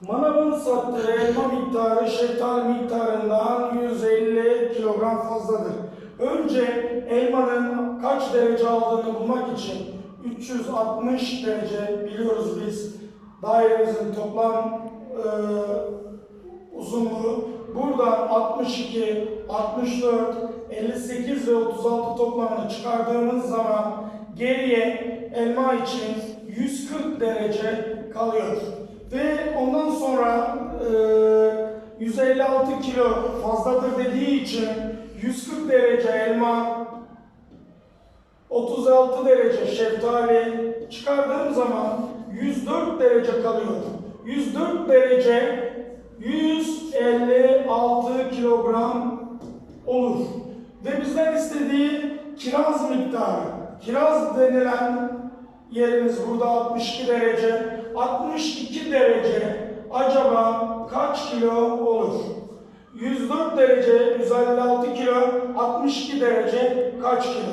Manavın sattığı elma miktarı şeftali miktarından 150 kilogram fazladır. Önce elmanın kaç derece aldığını bulmak için 360 derece biliyoruz biz. Dairemizin toplam e, uzunluğu. Buradan 62, 64, 58 ve 36 toplamını çıkardığımız zaman geriye elma için 140 derece kalıyor. Ve ondan sonra e, 156 kilo fazladır dediği için 140 derece elma 36 derece şeftali çıkardığım zaman 104 derece kalıyor. 104 derece 156 kilogram olur. Ve bizden istediği kiraz miktarı. Kiraz denilen yerimiz burada 62 derece. 62 derece acaba kaç kilo olur? 104 derece 156 kilo, 62 derece kaç kilo?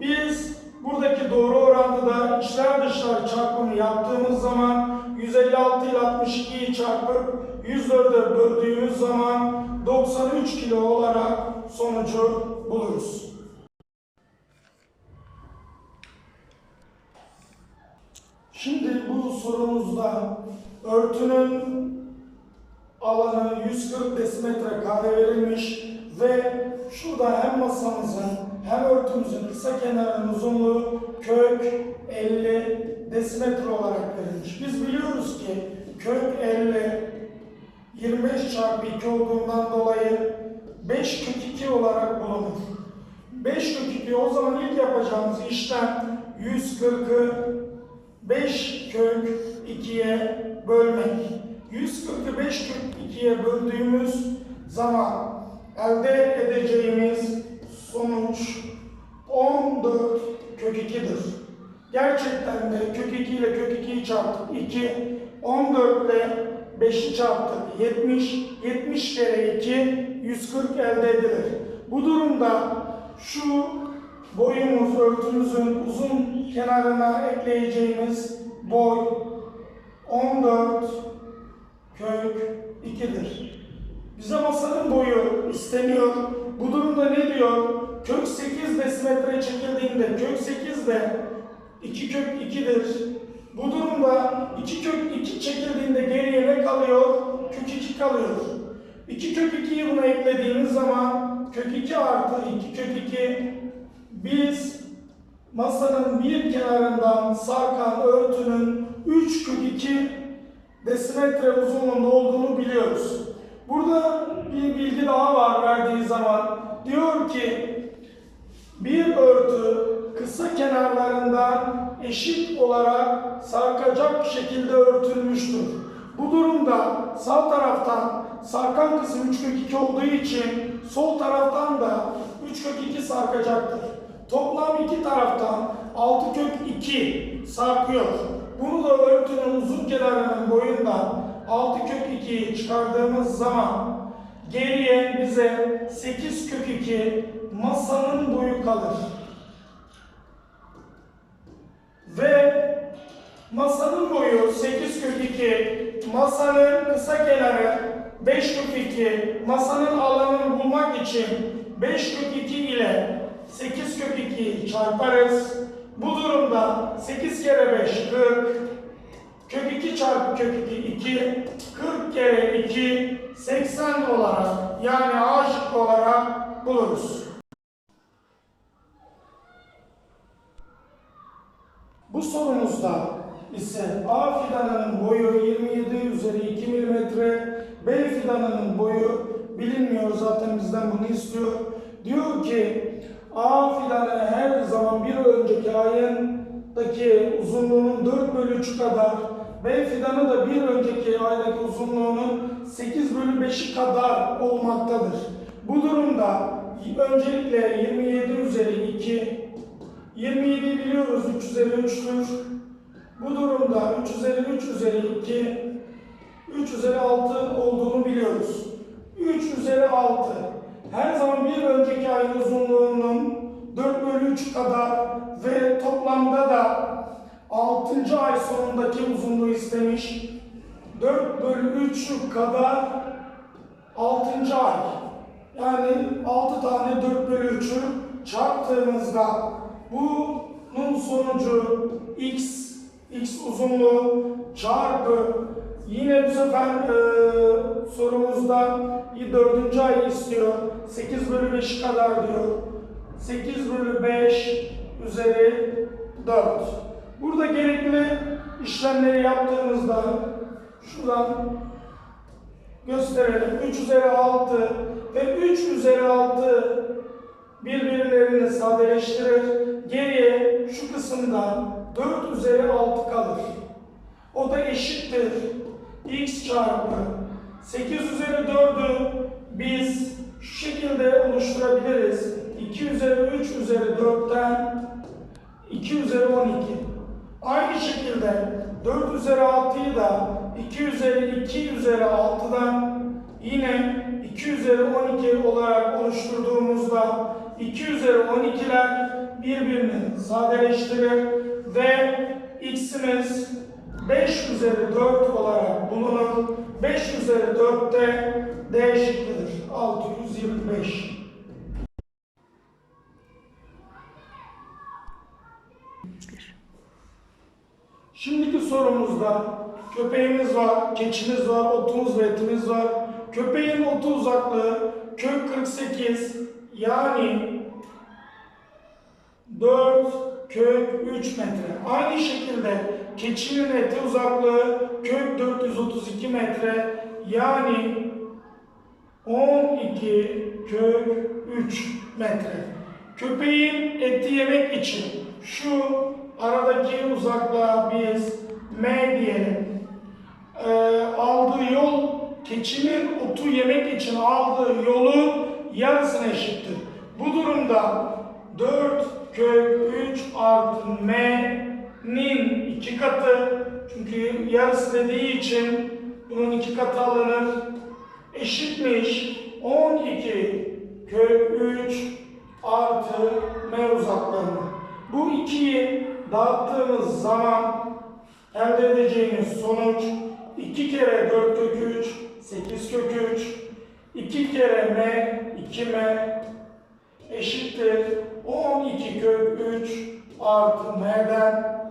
Biz buradaki doğru orantıda içler dışlar çarpımı yaptığımız zaman 156 ile 62'yi çarpıp 104'e böldüğümüz zaman 93 kilo olarak sonucu buluruz. Şimdi bu sorumuzda örtünün alanı 140 desimetre kare verilmiş ve şurada hem masamızın hem örtümüzün kısa kenarının uzunluğu kök 50 desimetre olarak verilmiş. Biz biliyoruz ki kök 50 25 çarpı 2 olduğundan dolayı 5 kök 2 olarak bulunur. 5 kök 2 o zaman ilk yapacağımız işlem 140'ı 5 kök 2'ye bölmek. 140'ı 5 kök 2'ye böldüğümüz zaman elde edeceğimiz sonuç 14 kök 2'dir. Gerçekten de kök 2 ile kök 2'yi çarptık 2, 14 ile 5'i çarptık 70, 70 kere 2, 140 elde edilir. Bu durumda şu boyumuz, örtümüzün uzun kenarına ekleyeceğimiz boy 14 kök 2'dir. Bize masanın boyu isteniyor. Bu durumda ne diyor? Kök 8 desimetre çekildiğinde kök 8 de 2 kök 2'dir. Bu durumda 2 kök 2 çekildiğinde geriye ne kalıyor? Kök 2 kalıyor. 2 kök 2'yi buna eklediğimiz zaman kök 2 artı 2 kök 2 biz masanın bir kenarından sarkan örtünün 3 kök 2 desimetre uzunluğunda olduğunu biliyoruz. Burada bir bilgi daha var verdiği zaman. Diyor ki bir örtü kısa kenarlarından eşit olarak sarkacak şekilde örtülmüştür. Bu durumda sağ taraftan sarkan kısım 3 kök 2 olduğu için sol taraftan da 3 kök 2 sarkacaktır. Toplam iki taraftan 6 kök 2 sarkıyor. Bunu da örtünün uzun kenarının boyundan 6 kök 2'yi çıkardığımız zaman geriye bize 8 kök 2 masanın boyu kalır. Ve masanın boyu 8 kök 2, masanın kısa kenarı 5 kök 2, masanın alanını bulmak için 5 kök 2 ile 8 kök 2'yi çarparız. Bu durumda 8 kere 5 40, kök 2 çarpı kök 2 2, 40 kere 2 80 olarak yani A şıkkı olarak buluruz. Bu sorumuzda ise A fidanının boyu 27 üzeri 2 mm, B fidanının boyu bilinmiyor zaten bizden bunu istiyor. Diyor ki A fidanı her zaman bir önceki ayındaki uzunluğunun 4 bölü 3 kadar, B fidanı da bir önceki aydaki uzunluğunun 8 bölü 5'i kadar olmaktadır. Bu durumda öncelikle 27 üzeri 2, 27'yi biliyoruz 3 üzeri 3'tür. Bu durumda 3 üzeri 3 üzeri 2, 3 üzeri 6 olduğunu biliyoruz. 3 üzeri 6 her zaman bir önceki ayın uzunluğunun 4 bölü 3 kadar ve toplamda da 6. ay sonundaki uzunluğu istemiş. 4 bölü 3'ü kadar 6. ay. Yani 6 tane 4 bölü 3'ü çarptığımızda bunun sonucu x, x uzunluğu çarpı yine bu sefer e, sorumuzda 4. ay istiyor. 8 bölü 5 kadar diyor. 8 bölü 5 üzeri 4. Burada gerekli işlemleri yaptığımızda şuradan gösterelim. 3 üzeri 6 ve 3 üzeri 6 birbirlerini sadeleştirir. Geriye şu kısımda 4 üzeri 6 kalır. O da eşittir. x çarpı 8 üzeri 4'ü biz şu şekilde oluşturabiliriz. 2 üzeri 3 üzeri 4'ten 2 üzeri 12. Aynı şekilde 4 üzeri 6'yı da 2 üzeri 2 üzeri 6'dan yine 2 üzeri 12 olarak oluşturduğumuzda 2 üzeri 12'ler birbirini sadeleştirir ve x'imiz 5 üzeri 4 olarak bulunur. 5 üzeri 4'te D şıkkıdır. 625. Şimdiki sorumuzda köpeğimiz var, keçimiz var, otumuz ve etimiz var. Köpeğin otu uzaklığı kök 48 yani 4 kök 3 metre. Aynı şekilde keçinin eti uzaklığı kök 432 metre yani 12 kök 3 metre. Köpeğin eti yemek için şu aradaki uzaklığa biz M diyelim. Ee, aldığı yol keçinin otu yemek için aldığı yolun yarısına eşittir. Bu durumda 4 kök 3 artı m'nin iki katı çünkü yarısı dediği için bunun iki katı alınır eşitmiş 12 kök 3 artı m uzaklığına. Bu ikiyi dağıttığımız zaman elde edeceğimiz sonuç 2 kere 4 kök 3 8 kök 3 2 kere m 2m eşittir 12 kök 3 artı m'den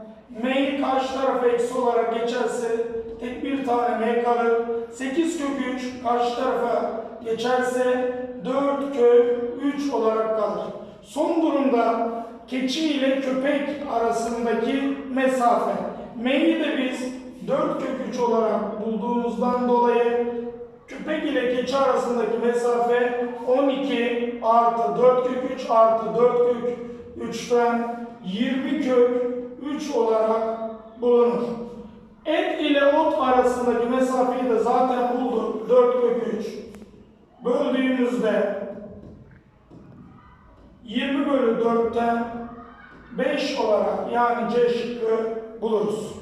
m'yi karşı tarafa eksi olarak geçerse tek bir tane m kalır. 8 kök 3 karşı tarafa geçerse 4 kök 3 olarak kalır. Son durumda keçi ile köpek arasındaki mesafe. M'yi de biz 4 kök 3 olarak bulduğumuzdan dolayı köpek ile keçi arasındaki mesafe 12 artı 4 kök 3 artı 4 kök 3'ten 20 kök 3 olarak bulunur. Et ile ot arasındaki mesafeyi de zaten bulduk. 4 kök 3. Böldüğümüzde 20 bölü 4'ten 5 olarak yani C şıkkı buluruz.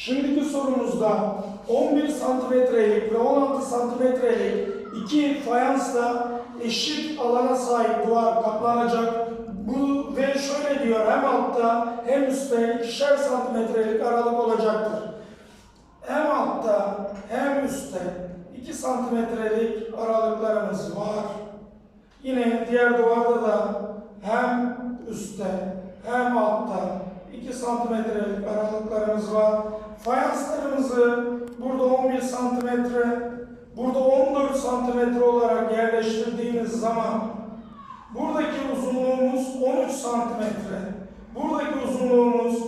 Şimdiki sorumuzda 11 santimetrelik ve 16 santimetrelik iki fayansla eşit alana sahip duvar kaplanacak. Bu ve şöyle diyor hem altta hem üstte ikişer santimetrelik aralık olacaktır. Hem altta hem üstte 2 santimetrelik aralıklarımız var. Yine diğer duvarda da hem üstte hem altta 2 santimetrelik aralıklarımız var. Fayanslarımızı burada 11 santimetre, burada 14 santimetre olarak yerleştirdiğimiz zaman buradaki uzunluğumuz 13 santimetre, buradaki uzunluğumuz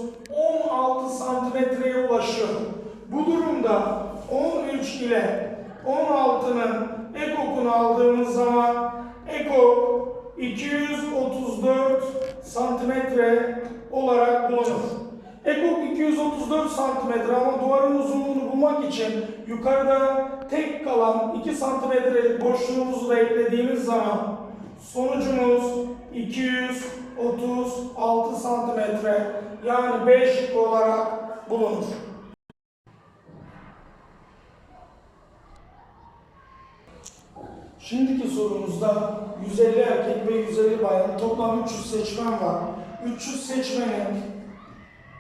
16 santimetreye ulaşıyor. Bu durumda 13 ile 16'nın ekokunu aldığımız zaman ekok 234 santimetre olarak bulunur. Ekok 234 santimetre ama duvarın uzunluğunu bulmak için yukarıda tek kalan 2 santimetrelik boşluğumuzu da eklediğimiz zaman sonucumuz 236 santimetre yani 5 olarak bulunur. Şimdiki sorumuzda 150 erkek ve 150 bayan toplam 300 seçmen var. 300 seçmenin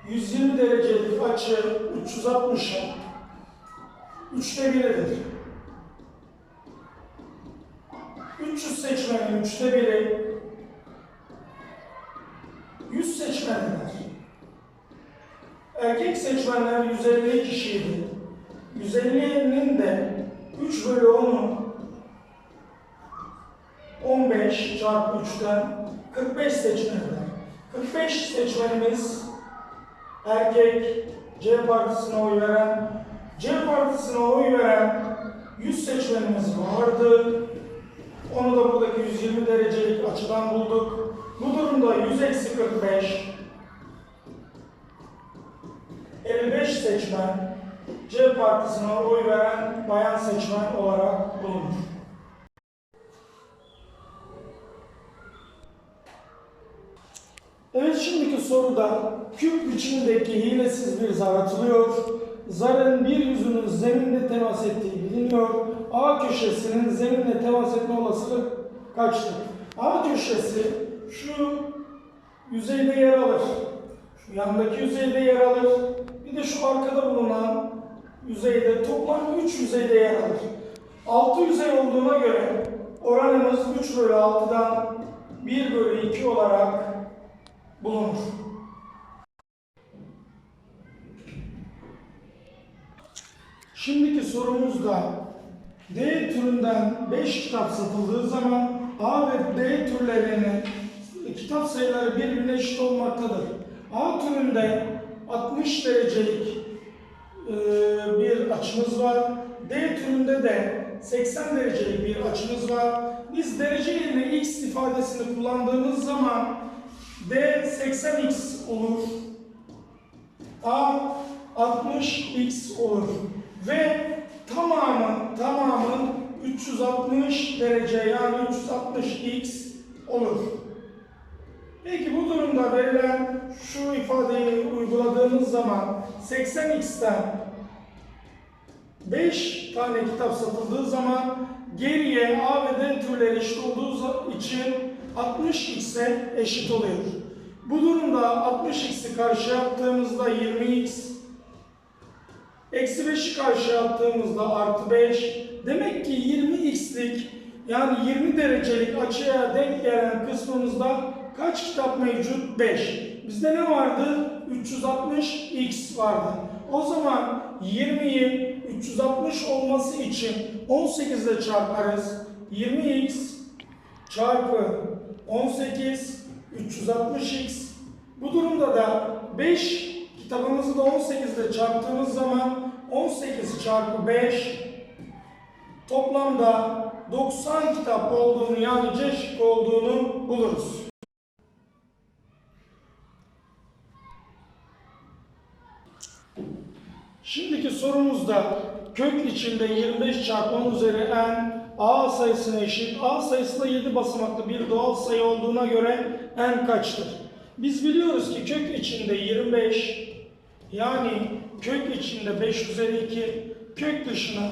120 derecelik açı 360'ın üçte biridir. 300 seçmenin üçte biri 100 seçmenler. Erkek seçmenler 150 kişiydi. 150'nin de 3 bölü 10'u 15 çarpı 3'ten 45 seçmenler. 45 seçmenimiz erkek C partisine oy veren, C partisine oy veren 100 seçmenimiz vardı. Onu da buradaki 120 derecelik açıdan bulduk. Bu durumda 100 eksi 45 55 seçmen C partisine oy veren bayan seçmen olarak bulunur. Evet şimdiki soruda küp biçimindeki hilesiz bir zar atılıyor. Zarın bir yüzünün zeminle temas ettiği biliniyor. A köşesinin zeminle temas etme olasılığı kaçtır? A köşesi şu yüzeyde yer alır. Şu yandaki yüzeyde yer alır. Bir de şu arkada bulunan yüzeyde toplam 3 yüzeyde yer alır. 6 yüzey olduğuna göre oranımız 3 bölü 6'dan 1 bölü 2 olarak bulunur. Şimdiki sorumuzda D türünden 5 kitap satıldığı zaman A ve D türlerinin kitap sayıları birbirine eşit olmaktadır. A türünde 60 derecelik e, bir açımız var. D türünde de 80 derecelik bir açımız var. Biz derece yerine x ifadesini kullandığımız zaman D 80x olur. A 60x olur. Ve tamamı tamamı 360 derece yani 360x olur. Peki bu durumda verilen şu ifadeyi uyguladığımız zaman 80x'ten 5 tane kitap satıldığı zaman geriye A ve D türleri eşit olduğu için 60x'e eşit oluyor. Bu durumda 60x'i karşıya attığımızda 20x, eksi 5'i karşıya attığımızda artı 5. Demek ki 20x'lik yani 20 derecelik açıya denk gelen kısmımızda kaç kitap mevcut? 5. Bizde ne vardı? 360x vardı. O zaman 20'yi 360 olması için 18 ile çarparız. 20x çarpı 18 360x. Bu durumda da 5 kitabımızı da 18 ile çarptığımız zaman 18 çarpı 5 toplamda 90 kitap olduğunu yani C şıkkı olduğunu buluruz. Şimdiki sorumuzda kök içinde 25 çarpı 10 üzeri n a sayısına eşit. a sayısı da 7 basamaklı bir doğal sayı olduğuna göre n kaçtır? Biz biliyoruz ki kök içinde 25 yani kök içinde 5 üzeri 2 kök dışına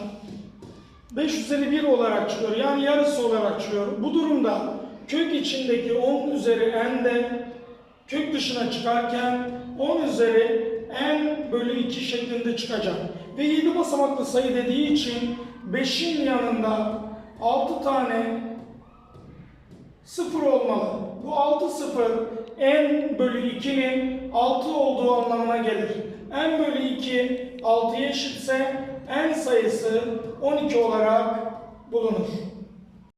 5 üzeri 1 olarak çıkıyor. Yani yarısı olarak çıkıyor. Bu durumda kök içindeki 10 üzeri n de kök dışına çıkarken 10 üzeri n bölü 2 şeklinde çıkacak. Ve 7 basamaklı sayı dediği için 5'in yanında 6 tane sıfır olmalı. Bu 6 sıfır n bölü 2'nin 6 olduğu anlamına gelir. n bölü 2 6'ya eşitse n sayısı 12 olarak bulunur.